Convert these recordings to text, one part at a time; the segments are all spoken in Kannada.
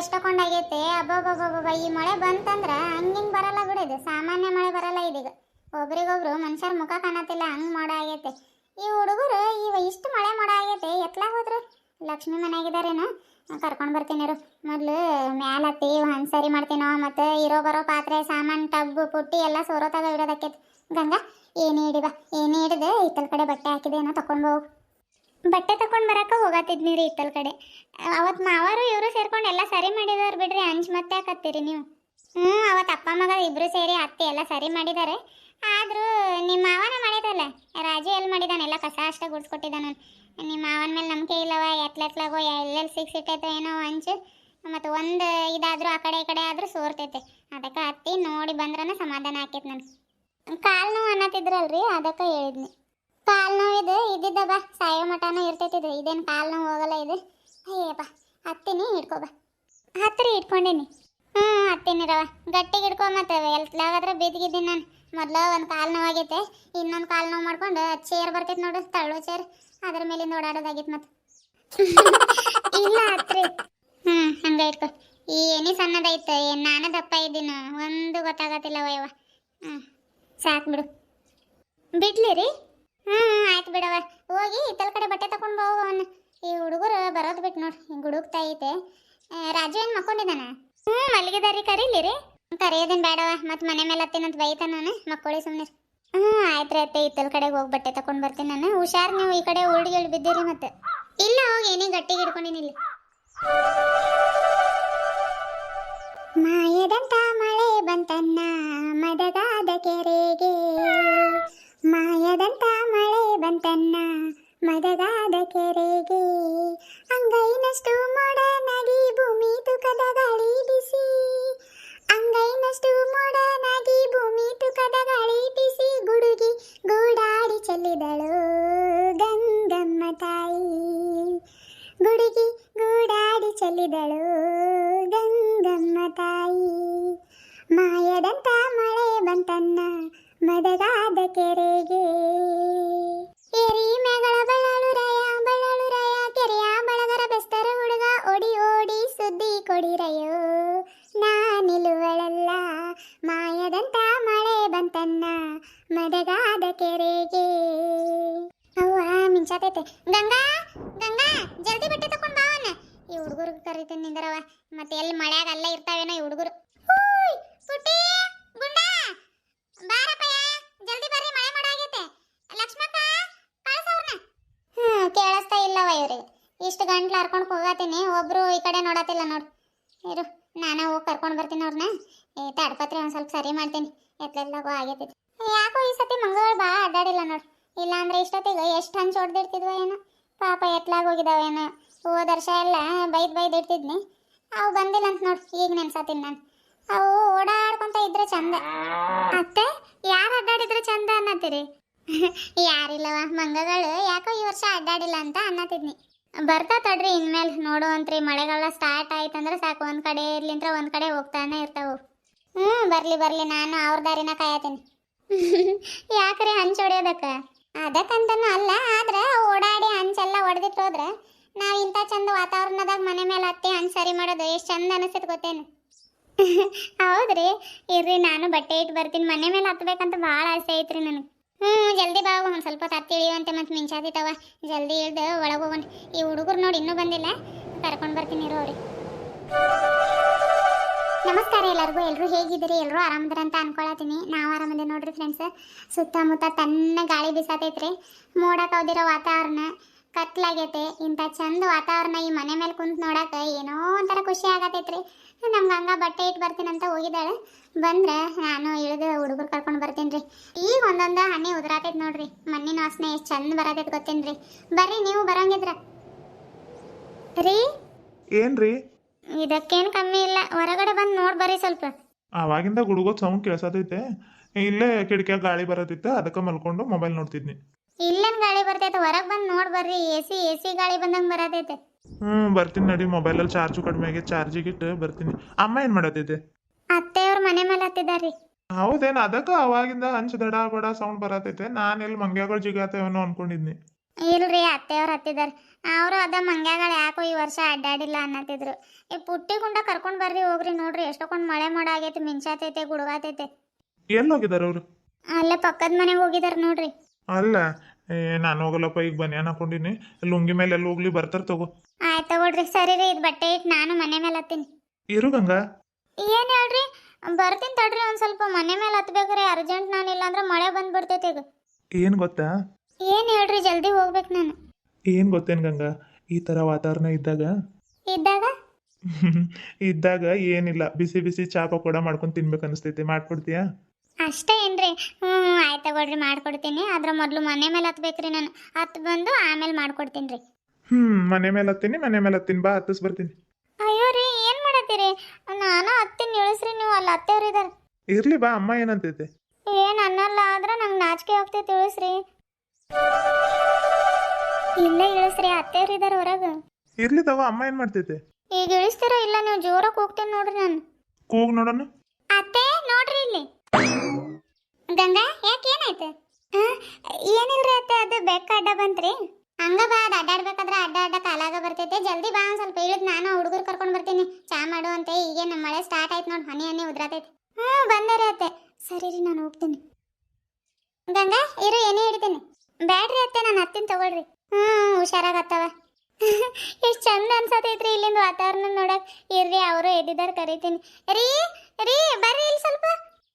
ಎಷ್ಟೊಕೊಂಡಾಗೈತೆ? ಅಬ್ಬಬ್ಬಬ್ಬಬ್ಬ ಈ ಮಳೆ ಬಂತಂದ್ರ ಹಂಗಿಂಗ್ ಬರಲ್ಲ ಬಿಡಿದು ಸಾಮಾನ್ಯ ಮಳೆ ಬರಲ್ಲ ಇದೀಗ. ಒಬ್ರಿಗೊಬ್ರು ಮನುಷ್ಯರ ಮುಖ ಕಾಣತಿಲ್ಲ ಹಂಗ್ ಮೋಡ ಆಗೈತೆ. ಈ ಹುಡುಗರು ಇವ ಇಷ್ಟು ಮಳೆ ಮೋಡ ಆಗೈತೆ, ಎತ್ಲಾಗ ಹೋದ್ರು? ಲಕ್ಷ್ಮಿ ಮನೆಯಾಗಿದ್ದಾರೇನು? ಕರ್ಕೊಂಡು ಬರ್ತೀನಿ ಇರು. ಮೊದಲು ಮ್ಯಾಲ ಹತ್ತಿ ಒಂದು ಸರಿ ಮಾಡ್ತೀನೋ, ಮತ್ತು ಇರೋ ಬರೋ ಪಾತ್ರೆ, ಸಾಮಾನು ಟಬ್ಬು ಪುಟ್ಟಿ ಎಲ್ಲ ಸೋರೋತಾಗ ಇಡೋದಕ್ಕೆ ಗಂಗಾ, ಏನೇ ಹಿಡಿದ ಏನೇ ಹಿಡಿದು ಇತ್ತಲ್ ಕಡೆ ಬಟ್ಟೆ ಹಾಕಿದೇನೋ ತಗೊಂಡು ಹೋಗು. ಬಟ್ಟೆ ತಗೊಂಡು ಬರಕ್ಕೆ ಹೋಗತ್ತಿದ್ನಿ ರೀ ಇತ್ತಲ್ ಕಡೆ. ಅವತ್ತು ಮಾವರು ಇವರು ಸೇರ್ಕೊಂಡು ಎಲ್ಲ ಸರಿ ಮಾಡಿದಾರೆ ಬಿಡ್ರಿ, ಅಂಜ್ ಮತ್ತೆ ಹಾಕತ್ತೀರಿ ನೀವು? ಹ್ಞೂ ಅವತ್ತು ಅಪ್ಪ ಮಗ ಇಬ್ರು ಸೇರಿ ಅತ್ತೆ ಎಲ್ಲ ಸರಿ ಮಾಡಿದ್ದಾರೆ ಆದರೂ ನಿಮ್ಮ ಮಾವನ ಮಾಡಿದಲ್ಲ? ರಾಜು ಎಲ್ಲಿ ಮಾಡಿದಾನೆ? ಎಲ್ಲ ಕಸ ಅಷ್ಟೇ ಗುಡ್ಸ್ಕೊಟ್ಟಿದ್ದಾನೆ ನಿಮ್ಮ ಮಾವನ ಮೇಲೆ ನಂಬಿಕೆ ಇಲ್ಲವ? ಎತ್ಲೆತ್ಲಾಗೋ ಎಲ್ಲೆಲ್ಲಿ ಸಿಕ್ಸಿಟ್ಟೈತೋ ಏನೋ ಅಂಚು ಮತ್ತು ಒಂದು ಇದಾದರೂ ಆ ಕಡೆ ಈ ಕಡೆ ಆದರೂ ಸೋರ್ತೈತೆ. ಅದಕ್ಕೆ ಅತ್ತಿ ನೋಡಿ ಬಂದ್ರನ ಸಮಾಧಾನ ಆಕೈತೆ ನಾನು ಕಾಲು ನೋವು ಅನ್ನತ್ತಿದ್ರಲ್ರಿ, ಅದಕ್ಕೆ ಹೇಳಿದ್ನಿ. ಕಾಲು ನೋವು ಇದು, ಇದ್ದಿದ್ದ ಬಾ, ಸಾಯೋ ಮಟನೂ ಇರ್ತೈತಿದು ಇದೇನು ಕಾಲ್ ನೋವು ಹೋಗಲ್ಲ ಇದು. ಅಯ್ಯಪ್ಪ ಹತ್ತೀನಿ, ಹಿಡ್ಕೊ ಬಾ. ಹತ್ತಿರ ಇಟ್ಕೊಂಡೇನಿ. ಹ್ಞೂ ಹತ್ತೀನಿರವ ಗಟ್ಟಿಗೆ ಹಿಡ್ಕೊ ಮತ್ತೆ, ಎಲ್ತ್ಲಾಗಾದ್ರೆ ಬಿದ್ದಿದ್ದೀನಿ ನಾನು. ಮೊದಲು ಒಂದು ಕಾಲು ನೋವಾಗೈತೆ ಇನ್ನೊಂದು ಕಾಲ್ ನೋವು ಮಾಡ್ಕೊಂಡು ಚೇರ್ ಬರ್ತೈತೆ ನೋಡು, ತಳ್ಳೋ ಚೇರ್. ಅದ್ರ ಮೇಲಿಂದ ಓಡಾಡೋದಾಗಿತ್ತು ಮತ್ತೆ. ಇಲ್ಲ, ಹತ್ರಿ. ಹ್ಞೂ ಹಂಗೆ ಇಟ್ಕೊ. ಎನಿ ಸಣ್ಣದೈತೆ ಏನ್ ನಾನು ದಪ್ಪ ಇದ್ದೀನಿ, ಒಂದು ಗೊತ್ತಾಗತ್ತಿಲ್ಲ ವಯವ ಹ್ಞೂ ಸಾಕು ಬಿಡು. ಬಿಡ್ಲಿ ರೀ? ಹ್ಞೂ ಆಯ್ತು ಬಿಡವ ಹೋಗಿ ಇತ್ತಲ ಕಡೆ ಬಟ್ಟೆ ತಗೊಂಡು ಅವನು. ಈ ಹುಡುಗರು ಬರೋದು ಬಿಟ್ಟು ನೋಡಿ, ಹಿಂಗೆ ಹುಡುಕ್ತಾ ಐತೆ. ರಾಜು ಏನು ಮಕ್ಕೊಂಡಿದ್ದಾನ? ಹ್ಞೂ ಮಲಗಿದಾರಿ ಕರೀಲಿ ರೀ. ಕರೆಯೋದೇನು ಬೇಡವ ಮತ್ತು ಮನೆ ಮೇಲೆ ಹತ್ತಿನಂತ ಬೈತ ನಾನು ಮಕ್ಕಳಿ ಸುಮ್ಮನೆ ಹ್ಞೂ ಆಯ್ತು ರೀ ಅತ್ತೆ ಇತ್ತಲ ಹೋಗಿ ಬಟ್ಟೆ ತಗೊಂಡು ಬರ್ತೀನಿ ನಾನು. ಹುಷಾರು ನೀವು ಈ ಕಡೆ ಉಳ್ಳಿಗಳು ಬಿದ್ದೀರಿ ಮತ್ತೆ. ಇಲ್ಲ, ಹೋಗಿ, ಏನೇ ಗಟ್ಟಿಗೆ ಹಿಡ್ಕೊಂಡಿನಿ ಇಲ್ಲಿ. ಮಾಯದಂತ ಮಳೆ ಬಂತನ್ನ ಮದಗಾದ ಕೆರೆಗೆ. ಮದಗಾದ ಕೆರೆಗೆ, ಅಂಗೈನಷ್ಟು ಮೊಡನಾಗಿ ಭೂಮಿ ತುಕದ ಗಾಳಿ ಬಿಸಿ ಅಂಗೈನಷ್ಟು ಮೊಡನಾಗಿ ಭೂಮಿ ತುಕದ ಗಾಳಿ ಬಿಸಿ ಗುಡುಗಿ ಗೂಡಾಡಿ ಚೆಲ್ಲಿದಳು ಗಂಗಮ್ಮ ತಾಯಿ. ಗುಡುಗಿ ಗೂಡಾಡಿ ಚೆಲ್ಲಿದಳು ಗಂಗಮ್ಮ ತಾಯಿ. ಮಾಯದಂತ ಮಳೆ ಬಂತನ್ನ, ಮದಗಾದ ಕೆರೆಗೆ. ಇಷ್ಟು ಗಂಟ್ಲು ಹರ್ಕೊಂಡು ಹೋಗತ್ತೀನಿ ಒಬ್ರು ಈ ಕಡೆ ನೋಡತ್ತಿಲ್ಲ ನೋಡು. ಇರು, ನಾನು ಹೋಗಿ ಕರ್ಕೊಂಡು ಬರ್ತೀನಿ ಅವ್ರನ್ನ ಏ ತಾಡ್ಪತ್ರೆ ಒಂದು ಸ್ವಲ್ಪ ಸರಿ ಮಾಡ್ತೀನಿ. ಎತ್ಲೆಲ್ಲಾಗೋ ಆಗೈತಿ ಯಾಕೋ ಈ ಸತಿ ಮಂಗಳವಾರ ಬಾ ಅಡ್ಡಾಡಿಲ್ಲ ನೋಡು. ಇಲ್ಲಾಂದ್ರೆ ಇಷ್ಟೊತ್ತಿಗೆ ಎಷ್ಟು ಹಂಚು ಹೊಡೆದಿಡ್ತಿದ್ವ ಏನೋ. ಪಾಪ ಎತ್ಲಾಗ ಹೋಗಿದಾವೇನೋ ಹೋದ ವರ್ಷ ಎಲ್ಲ ಬೈದ್ ಬೈದ್ ಇಡ್ತಿದ್ನಿ. ಅವು ಬಂದಿಲ್ಲ ಅಂತ ನೋಡಿ, ಈಗ ನೆನ್ಸತ್ತೀನಿ ನಾನು. ಅವು ಓಡಾಡ್ಕೊಂತ ಇದ್ರೆ ಚಂದ. ಅತ್ತೆ, ಯಾರು ಅಡ್ಡಾಡಿದ್ರೆ ಚಂದ ಅನ್ನತ್ತೀರಿ? ಯಾರಿಲ್ಲವ, ಮಂಗಗಳು. ಯಾಕೋ ಈ ವರ್ಷ ಅಡ್ಡಾಡಿಲ್ಲ ಅಂತ ಅನ್ನತ್ತಿದ್ನಿ. ಬರ್ತಾ ತಡ್ರಿ, ಇನ್ಮೇಲೆ ನೋಡುವಂತ್ರಿ ಮಳೆಗಾಲ ಸ್ಟಾರ್ಟ್ ಆಯ್ತಂದ್ರೆ ಸಾಕು. ಒಂದ್ ಕಡೆ ಇರ್ಲಿಂತ್ರ ಒಂದ್ ಕಡೆ ಹೋಗ್ತಾನೆ ಇರ್ತಾವು. ಹ್ಞೂ ಬರ್ಲಿ ಬರ್ಲಿ. ನಾನು ಅವ್ರ ದಾರಿನ ಕಾಯತೀನಿ. ಯಾಕ್ರಿ ಹಂಚ್ ಹೊಡಿಯೋದಕ್ಕ? ಅದಕ್ಕಂತನೂ ಅಲ್ಲ, ಆದ್ರೆ ಓಡಾಡಿ ಹಂಚೆಲ್ಲ ಹೊಡೆದಿಟ್ಟು ಹೋದ್ರೆ ನಾವ್ ಇಂಥ ಚಂದ ವಾತಾವರಣದಾಗ ಮನೆ ಮೇಲೆ ಹತ್ತಿ ಹಂಚ್ ಸರಿ ಮಾಡೋದು ಎಷ್ಟು ಚಂದ ಅನಿಸ್ತೈತೆ ಗೊತ್ತೇನು? ಹೌದ್ರಿ. ಇರ್ರಿ, ನಾನು ಬಟ್ಟೆ ಇಟ್ಟು ಬರ್ತೀನಿ. ಮನೆ ಮೇಲೆ ಹತ್ಬೇಕಂತ ಭಾಳ ಆಸೆ ಐತ್ರಿ ನನಗೆ. ಹ್ಞೂ ಜಲ್ದಿ ಬಾ ಒಂದು ಸ್ವಲ್ಪ ಹತ್ತಿ ಇಳಿಯುವಂತೆ ಮಿಂಚಾತಿ ಮಿಂಚಾತಿತ್ತವ ಜಲ್ದಿ ಇಳ್ದು ಒಳಗೆ ಹೋಗೋಣ. ಈ ಹುಡುಗರು ನೋಡಿ ಇನ್ನೂ ಬಂದಿಲ್ಲ. ಕರ್ಕೊಂಡು ಬರ್ತೀನಿ ಇರೋ ಅವ್ರಿಗೆ. ನಮಸ್ಕಾರ ಎಲ್ಲರಿಗೂ ಎಲ್ಲರೂ ಹೇಗಿದ್ದೀರಿ? ಎಲ್ಲರೂ ಆರಾಮದ್ರ ಅಂತ ಅನ್ಕೊಳತೀನಿ ನಾವು ಆರಾಮದೇ ನೋಡ್ರಿ ಫ್ರೆಂಡ್ಸ್ ಸುತ್ತಮುತ್ತ ತನ್ನ ಗಾಳಿ ಬಿಸಾತೈತ್ರಿ. ಮೋಡ ಕವ್ದಿರೋ ವಾತಾವರಣ ಕತ್ಲಾಗೈತೆ. ಇಂಥ ಚಂದ ವಾತಾವರಣ ಈ ಮನೆ ಮೇಲೆ ಕುಂತ್ ನೋಡಕ್ಕೆ ಏನೋ ಒಂಥರ ಖುಷಿ ಆಗತೈತ್ರಿ. ನಮ್ಗೆ ಹಂಗ ಬಟ್ಟೆ ಇಟ್ಟು ಬರ್ತೀನಂತ ಹೋಗಿದ್ದಾಳೆ. ಬಂದ್ರೆ ನಾನು ಇಳಿದು ಹುಡುಗರು ಕರ್ಕೊಂಡು ಬರ್ತೀನಿ ರೀ ಈಗ ಒಂದೊಂದು ಹನಿ ಉದುರಾತೈತೆ ನೋಡ್ರಿ. ಮಣ್ಣಿನ ವಾಸನೆ ಎಷ್ಟು ಚಂದ ಬರತೈತೆ ಗೊತ್ತೇನ್ರಿ? ಬರ್ರಿ ನೀವು ಬರಂಗಿದ್ರ. ರೀ? ಏನ್ರಿ? ಇದಕ್ಕೇನು ಕಮ್ಮಿ ಇಲ್ಲ. ಹೊರಗಡೆ ಬಂದು ನೋಡಿ ಬರ್ರಿ ಸ್ವಲ್ಪ. ಅವಾಗಿಂದ ಗುಡುಗೋದ್ ಸೌಂಡ್ ಕೇಳಿಸತೈತೆ. ಇಲ್ಲೇ ಕಿಟಕಿಯಾಗ ಗಾಳಿ ಬರತ್ತಿತ್ತು ಅದಕ್ಕೆ ಮಲ್ಕೊಂಡು ಮೊಬೈಲ್ ನೋಡ್ತಿದ್ನಿ. ಇಲ್ಲೇನು ಗಾಳಿ ಬರ್ತೈತೆ? ಹೊರಗೆ ಬಂದು ನೋಡಿ ಬರ್ರಿ. ಎ ಸಿ ಎ ಸಿ ಗಾಳಿ ಬಂದಂಗೆ ಬರತೈತೆ. ಹ್ಞೂ ಬರ್ತೀನಿ ನಡಿ ಮೊಬೈಲಲ್ಲಿ ಚಾರ್ಜು ಕಡಿಮೆ ಆಗಿ ಚಾರ್ಜಿಗೆ ಇಟ್ಟು ಬರ್ತೀನಿ. ಅಮ್ಮ ಏನು ಮಾಡತ್ತೈತೆ ಅತ್ತೆಯವ್ರ ಮನೆ ಮೇಲೆ ಹತ್ತಿದಾರಿ ಹೌದೇನು ಅದಕ್ಕೆ ಅವಾಗಿಂದ ಹಂಚ್ ದಡ ಬಡ ಸೌಂಡ್ ಬರತೈತೆ. ನಾನು ಎಲ್ಲಿ ಮಂಗ್ಯಾಗಳು ಜಿಗಾತೇವನೋ ಅನ್ಕೊಂಡಿದ್ನಿ. ಇಲ್ರಿ ಅತ್ತೆಯವ್ರು ಹತ್ತಿದಾರೆ ಅವರು ಅದ ಮಂಗ್ಯಾಗಳು ಯಾಕೋ ಈ ವರ್ಷ ಅಡ್ಡಾಡಿಲ್ಲ ಅನ್ನತ್ತಿದ್ರು. ಈ ಪುಟ್ಟಿ ಗುಂಡ ಕರ್ಕೊಂಡ್ ಬರ್ರಿ ಹೋಗ್ರಿ ನೋಡ್ರಿ. ಎಷ್ಟೊಂದು ಮಳೆ ಮಾಡ ಆಗೈತೆ ಮಿಂಚಾತೈತೆ ಗುಡುಗಾತೈತೆ. ಎಲ್ಲಿ ಹೋಗಿದಾರ ಅವ್ರು? ಅಲ್ಲೇ ಪಕ್ಕದ ಮನೆಗೆ ಹೋಗಿದಾರ ನೋಡ್ರಿ. ಅಲ್ಲ ನಾನು ಹೋಗಲಪ್ಪ ಈಗ ಬನ್ಯಾನ್ ಹಾಕೊಂಡಿನಿ. ಲುಂಗಿ ಮೇಲೆ ಎಲ್ಲಿ ಹೋಗ್ಲಿ ಬರ್ತಾರ ತಗೋ. ತಗೊಳ್ರಿ ಸರಿ ರೀ ಇದು ಬಟ್ಟೆ ಇಟ್ಟು ನಾನು ಮನೆ ಮೇಲೆ ಹತ್ತೀನಿ. ಇರು ಗಂಗಾ. ಏನು ಹೇಳ್ರಿ? ಬರ್ತೀನಿ ತಡ್ರಿ ಒಂದು ಸ್ವಲ್ಪ ಮನೆ ಮೇಲೆ ಹತ್ಬೇಕ್ರಿ ಅರ್ಜೆಂಟ್ ನಾನು ಇಲ್ಲಾಂದ್ರೆ ಮಳೆ ಬಂದ್ಬಿಡ್ತೈತೆ ಈಗ. ಏನು ಗೊತ್ತಾ? ಏನು ಹೇಳ್ರಿ ಜಲ್ದಿ ಹೋಗ್ಬೇಕು ನಾನು. ಏನು ಗೊತ್ತೇನ್ ಗಂಗಾ? ಈ ತರ ವಾತಾವರಣ ಇದ್ದಾಗ? ಇದ್ದಾಗ? ಇದ್ದಾಗ ಏನಿಲ್ಲ ಬಿಸಿ ಬಿಸಿ ಚಾ ಕೂಡ ಮಾಡ್ಕೊಂಡು ತಿನ್ಬೇಕು ಅನಿಸ್ತೈತಿ ಮಾಡ್ಕೊಡ್ತೀಯಾ? ಅಷ್ಟೇ ಏನ್ರಿ ಹ್ಞೂ ಆಯ್ತು ತಗೊಳ್ರಿ ಮಾಡ್ಕೊಡ್ತೀನಿ. ಅದ್ರ ಮೊದಲು ಮನೆ ಮೇಲೆ ಹತ್ಬೇಕ್ರಿ ನಾನು. ಹತ್ತು ಬಂದು ಆಮೇಲೆ ಮಾಡ್ಕೊಡ್ತೀನಿ ರೀ. ಹ್ಞೂ ಮನೆ ಮೇಲೆ ಹತ್ತೀನಿ ಮನೆ ಮೇಲೆ ಹತ್ತೀನಿ. ಬಾ ಹತ್ತಿಸ್ ಬರ್ತೀನಿ. ಅಯ್ಯೋ ರೀ ಏನು ಮಾಡತ್ತೀರಿ? ನಾನು ಹತ್ತೀನಿ ಇಳಿಸ್ರಿ ನೀವು ಅಲ್ಲಿ ಅತ್ತೆಯವ್ರು ಇದಾರೆ. ಇರ್ಲಿ ಬಾ ಅಮ್ಮ ಏನಂತೈತೆ? ಏನು ಅನ್ನಲ್ಲ ಆದ್ರೆ ನಂಗೆ ನಾಚಿಕೆ ಹೋಗ್ತೈತಿ ಇಳಿಸ್ರಿ. ಇಲ್ಲ ಇಳಿಸ್ರಿ ಅತ್ತೆಯವ್ರು ಇದಾರೆ ಹೊರಗೆ. ಇರ್ಲಿ ತವ ಅಮ್ಮ ಏನು ಮಾಡ್ತೈತೆ? ಈಗ ಇಳಿಸ್ತೀರೋ ಇಲ್ಲ ನೀವು ಜೋರಾಗಿ ಹೋಗ್ತೀನಿ ನೋಡ್ರಿ ನಾನು. ಕೂಗ್ ನೋಡೋಣ. ಅತ್ತೆ ನೋಡ್ರಿ ಇಲ್ಲಿ. ಗಂಗಾ ಯಾಕೆ ಏನಾಯ್ತು? ಏನಿಲ್ರಿ ಅತ್ತೆ ಅದು ಬೆಕ್ಕ ಅಡ್ಡ ಬಂತ್ರಿ. ಹಂಗ ಬಾ ಅದು ಅಡ್ಡಾಡ್ಬೇಕಾದ್ರೆ ಅಡ್ಡ ಅಡ್ಡ ಕಾಲಾಗ ಬರ್ತೈತೆ. ಜಲ್ದಿ ಬಾ ಒಂದ್ ಸ್ವಲ್ಪ ಇಳಿದ್ ನಾನು ಹುಡುಗರು ಕರ್ಕೊಂಡು ಬರ್ತೀನಿ. ಚಾ ಮಾಡು ಅಂತ ಹೀಗೆ ನಮ್ಮ ಮಳೆ ಸ್ಟಾರ್ಟ್ ಆಯ್ತು ನೋಡಿ, ಹನಿ ಹನಿ ಉದ್ರಾತೈತೆ. ಹ್ಞೂ ಬಂದರೆ ಅತ್ತೆ. ಸರಿ ರೀ, ನಾನು ಹೋಗ್ತೀನಿ. ಗಂಗಾ, ಇರು ಏನೇ ಹಿಡಿತೀನಿ. ಬ್ಯಾಡ್ರಿ ಅತ್ತೆ, ನಾನು ಹತ್ತಿನ ತಗೊಳ್ರಿ. ಹ್ಞೂ ಹುಷಾರಾಗತ್ತವ. ಎಷ್ಟು ಚಂದ ಅನ್ಸತೈತ್ರಿ ಇಲ್ಲಿಂದ ವಾತಾವರಣ ನೋಡಕ್. ಇರ್ರಿ, ಅವರು ಎದ್ದಿದ್ದಾರೆ ಕರಿತೀನಿ. ರೀ ರೀ, ಬರ್ರಿ ಇಲ್ಲಿ ಸ್ವಲ್ಪ.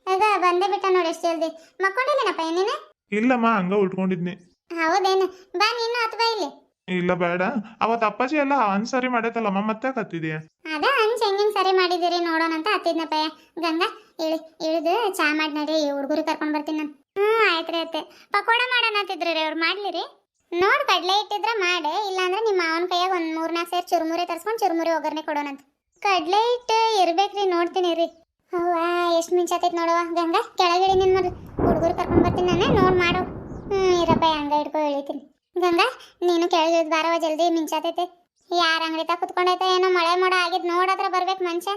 ಅದ, ಬಂದೇ ಬಿಟ್ಟ ನೋಡಿ ಎಷ್ಟು ಜಲ್ದಿ. ಮಕ್ಕೊಂಡಿದ್ದೀನಪ್ಪ ಏನೇನ ಇಲ್ಲಮ್ಮ, ಹಂಗ ಉಟ್ಕೊಂಡಿದ್ನಿ. ಹೌದೇನು? ಬಾ ನೀನು ಅಥವಾ ಇಲ್ಲಿ? ಇಲ್ಲ ಬೇಡ. ಅವತ್ತು ಅಪ್ಪಾಜಿ ಎಲ್ಲ ಅನ್ಸರಿ ಮಾಡೈತಲ್ಲಮ್ಮ ಮತ್ತೆ ಕತ್ತಿದ್ಯಾ? ಅದ ಹಂಚ್ ಹೆಂಗಿಂಗ್ ಸರಿ ಮಾಡಿದಿರಿ ನೋಡೋಣ ಅಂತ ಹತ್ತಿದ್ನಪ್ಪ ಗಂಗಾ ಇಳಿ ಇಳಿದು ಚಾ ಮಾಡಿ ನಡಿ ಹುಡುಗರು ಕರ್ಕೊಂಡ್ ಬರ್ತೀನಿ ನಾನು. ಹ್ಞೂ ಆಯ್ತು ರೀ ಅತ್ತೆ. ಪಕೋಡ ಮಾಡೋಣ ಅಂತಿದ್ರಿ ರೀ ಅವ್ರು ಮಾಡ್ಲಿ ರೀ ನೋಡ್ ಕಡ್ಲೆ ಇಟ್ಟಿದ್ರೆ ಮಾಡೆ ಇಲ್ಲಾಂದ್ರೆ ನಿಮ್ಮ ಮಾವನ ಕೈಯಾಗ ಒಂದ್ ಮೂರ್ ನಾಲ್ಕು ಸೇರಿ ಚುರುಮುರಿ ತರ್ಸ್ಕೊಂಡು ಚುರುಮುರಿ ಒಗ್ಗರಣೆ ಕೊಡೋಣಂತ ಕಡ್ಲೆ ಹಿಟ್ಟು ಇರ್ಬೇಕ್ರಿ ನೋಡ್ತೀನಿ ರೀ. ಅವ್ವಾ ಎಷ್ಟು ಮಿಂಚಾತೈತ್ ನೋಡವ್ವ ಗಂಗಾ ಕೆಳಗಿಳಿ ನಿನ್ ಮೊದ್ಲು ಹುಡುಗರು ಕರ್ಕೊಂಡ್ ಬರ್ತೀನಿ ನಾನೇ ನೋಡ್ ಮಾಡು. ಹ್ಞೂ ಇರಪ್ಪ ಹಂಗ ಹಿಡ್ಕೊ ಇಳಿತೀನಿ. ಗಂಗಾ ನೀನು ಕೆಳಗಿಳಿದ್ ಬಾರವ ಜಲ್ದಿ ಮಿಂಚಾತೈತೆ. ಯಾರ ಅಂಗಡಿ ತಾ ಕುತ್ಕೊಂಡೈತೆ ಏನೋ ಮಳೆ ಮೋಡ ಆಗಿದ್ ನೋಡತ್ರ ಬರ್ಬೇಕು ಮನುಷ್ಯ.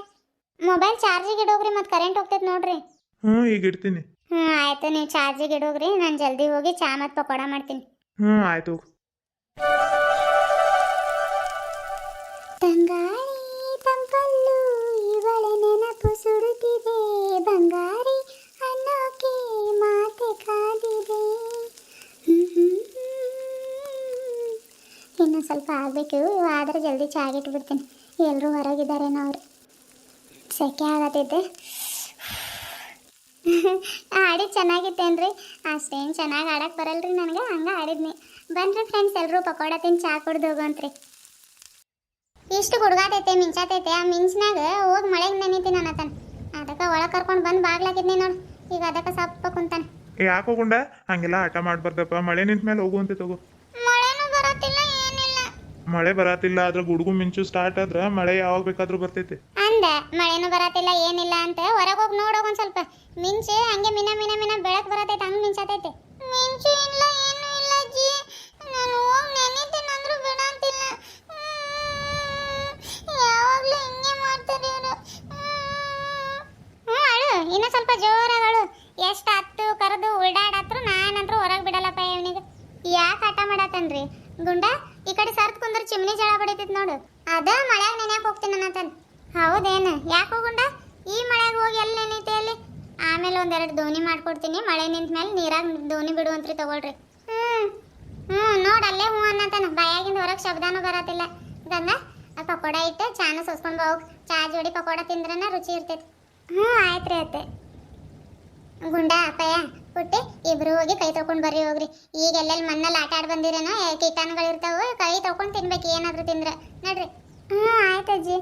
ಮೊಬೈಲ್ ಚಾರ್ಜಿಗೆ ಇಡೋಗ್ರಿ ಮತ್ತೆ ಕರೆಂಟ್ ಹೋಗ್ತೈತೆ ನೋಡ್ರಿ. ಹ್ಞೂ ಈಗ ಇಡ್ತೀನಿ. ಹ್ಞೂ ಆಯ್ತು ನೀವು ಚಾರ್ಜಿಗೆ ಇಡೋಗ್ರಿ ನಾನು ಜಲ್ದಿ ಹೋಗಿ ಚಾ ಮತ್ತು ಪಕೋಡ ಮಾಡ್ತೀನಿ. ಹ್ಞೂ ಆಯ್ತು ತಂಗಾಳಿ ತಂಪಲ್ಲು ಇವಳೆ ನೆನಪು ಸುಡುತ್ತಿದೆ. ಸ್ವಲ್ಪ ಆಗಬೇಕು ಆದರೆ ಜಲ್ದಿ ಚಾ ಬಿಡ್ತೀನಿ ಎಲ್ಲರೂ ಹೊರಗಿದ್ದಾರೇನೋ ಅವರು. ಸೆಕೆ ಆಗತ್ತೈತೆ ಆಡಿ ಚೆನ್ನಾಗಿತ್ತೇನ್ರಿ? ಅಷ್ಟೇನು ಚೆನ್ನಾಗಿ ಆಡಕ್ಕೆ ಬರಲ್ರಿ ನನಗೆ ಹಂಗೆ ಆಡಿದ್ನಿ ಬನ್ರಿ ಫ್ರೆಂಡ್ಸ್ ಎಲ್ಲರೂ ಪಕೋಡ ತಿಂದು ಚಾ ಕುಡ್ದು ಹೋಗೋಂತ್ರಿ. ಇಷ್ಟು ಗುಡ್ಗಾತೈತೆ ಮಿಂಚಾತೈತೆ. ಆ ಮಿಂಚ್ನಾಗ ಹೋಗಿ ಮಳೆಗೆ ಬಂದೈತಿ ನನ್ನತನ ಅದಕ್ಕೆ ಒಳಗೆ ಕರ್ಕೊಂಡು ಬಂದು ಬಾಗ್ಲಾಕಿದ್ನಿ ನೋಡು. ಈಗ ಅದಕ್ಕೆ ಸಪ್ಪ ಕುಂತಾನೆ. ಯಾಕೆ ಹೋಗುಂಡ ಹಂಗೆಲ್ಲ ಆಟ ಮಾಡ್ಬಾರ್ದಪ್ಪ. ಮಳೆ ನಿಂತ ಮೇಲೆ ಅಂತ ತಗೋ. ಮಳೆನೂ ಬರತ್ತಿಲ್ಲ. ಏನಿಲ್ಲ ಮಳೆ ಬರತಿಲ್ಲ ಆದ್ರೆ ಗುಡುಗು ಮಿಂಚು ಸ್ಟಾರ್ಟ್ ಆದ್ರೆ ಮಳೆ ಯಾವಾಗ ಬೇಕಾದ್ರೂ ಬರ್ತೈತಿ. ಅಂದ, ಮಳೆನೂ ಬರತಿಲ್ಲ ಏನಿಲ್ಲ ಅಂತ ಹೊರಗೆ ಹೋಗಿ ನೋಡೋಗ ಒಂದು ಸ್ವಲ್ಪ. ಮಿಂಚೆ, ಹಂಗೆ ಮಿನ ಮಿನ ಮಿನ ಬೆಳಕು ಬರತೈತೆ ಹಂಗೆ ಮಿಂಚಾತೈತೆ. ಮಿಂಚು ಇಲ್ಲ, ಏನು ಇಲ್ಲ ಜಿ ನಾನು ಹೋಗಿ ನೆನಿತೀನಿ ಅಂದ್ರೂ ಬಿಡಂತಿಲ್ಲ. ಯಾವಾಗಲೂ ಹಿಂಗೆ ಮಾಡ್ತಾರೆ ಇವರು. ಹ್ಞೂ ಅಳು, ಇನ್ನೂ ಸ್ವಲ್ಪ ಜೋರಾಗಿ ಅಳು. ಎಷ್ಟು ಹತ್ತು ಕರೆದು ಉಲ್ಡಾಡತ್ರು ನಾನಂತರೂ ಹೊರಗೆ ಬಿಡಲ್ಲಪ್ಪ ಇವನಿಗೆ. ಯಾಕೆ ಆಟ ಮಾಡತ್ತನ್ರಿ ಗುಂಡ ಕಡೆ ಸರ್ತ್ ಕುಂದ್ರ ಚಿಮ್ನಿ ಜಳ ಬಡಿತೈತಿ ನೋಡು. ಅದ ಮಳ್ಯಾಗ ನೆನ್ಯಾಕ ಹೋಗ್ತೀನಿ ಅನ್ನತನ್ ಹೌದೇನು? ಯಾಕೆ ಹೋಗುಂಡ? ಈ ಮಳೆಗೆ ಹೋಗಿ ಎಲ್ಲಿ ನೆನೈತೆ ಅಲ್ಲಿ? ಆಮೇಲೆ ಒಂದೆರಡು ದೋಣಿ ಮಾಡ್ಕೊಡ್ತೀನಿ. ಮಳೆ ನಿಂತ ಮೇಲೆ ನೀರಾಗ ದೋಣಿ ಬಿಡುವಂತ್ರಿ ತಗೊಳ್ರಿ. ಹ್ಞೂ ಹ್ಞೂ ನೋಡು ಅಲ್ಲೇ ಹ್ಞೂ ಅನ್ನತಾನ ಬಾಯಾಗಿಂದ ಹೊರಗೆ ಶಬ್ದನೂ ಬರತಿಲ್ಲ ಗಂಗಾ ಆ ಪಕೋಡ ಇಟ್ಟು ಚಾನ ಸೋಸ್ಕೊಂಡು ಹೋಗಿ. ಚಾ ಜೋಡಿ ಪಕೋಡ ತಿಂದ್ರನ ರುಚಿ ಇರ್ತೈತಿ. ಹ್ಞೂ ಆಯ್ತು ರೀ ಅತ್ತೆ. ಗುಂಡ, ಅಪ್ಪಯ್ಯ. ಪುಟ್ಟಿ ಇಬ್ರು ಹೋಗಿ ಕೈ ತೊಕೊಂಡ್ ಬರ್ರಿ, ಹೋಗ್ರಿ. ಈಗ ಎಲ್ಲೆಲ್ಲಿ ಮಣ್ಣಲ್ಲಿ ಆಟ ಆಡ್ ಬಂದಿರೇನೋ ಕೀಟಾಣುಗಳು ಇರ್ತಾವ, ಕೈ ತೊಕೊಂಡ್ ತಿನ್ಬೇಕು, ಏನಾದ್ರು ತಿಂದ್ರೆ. ನೋಡ್ರಿ. ಹ್ಞೂ ಆಯ್ತು ಅಜ್ಜಿ.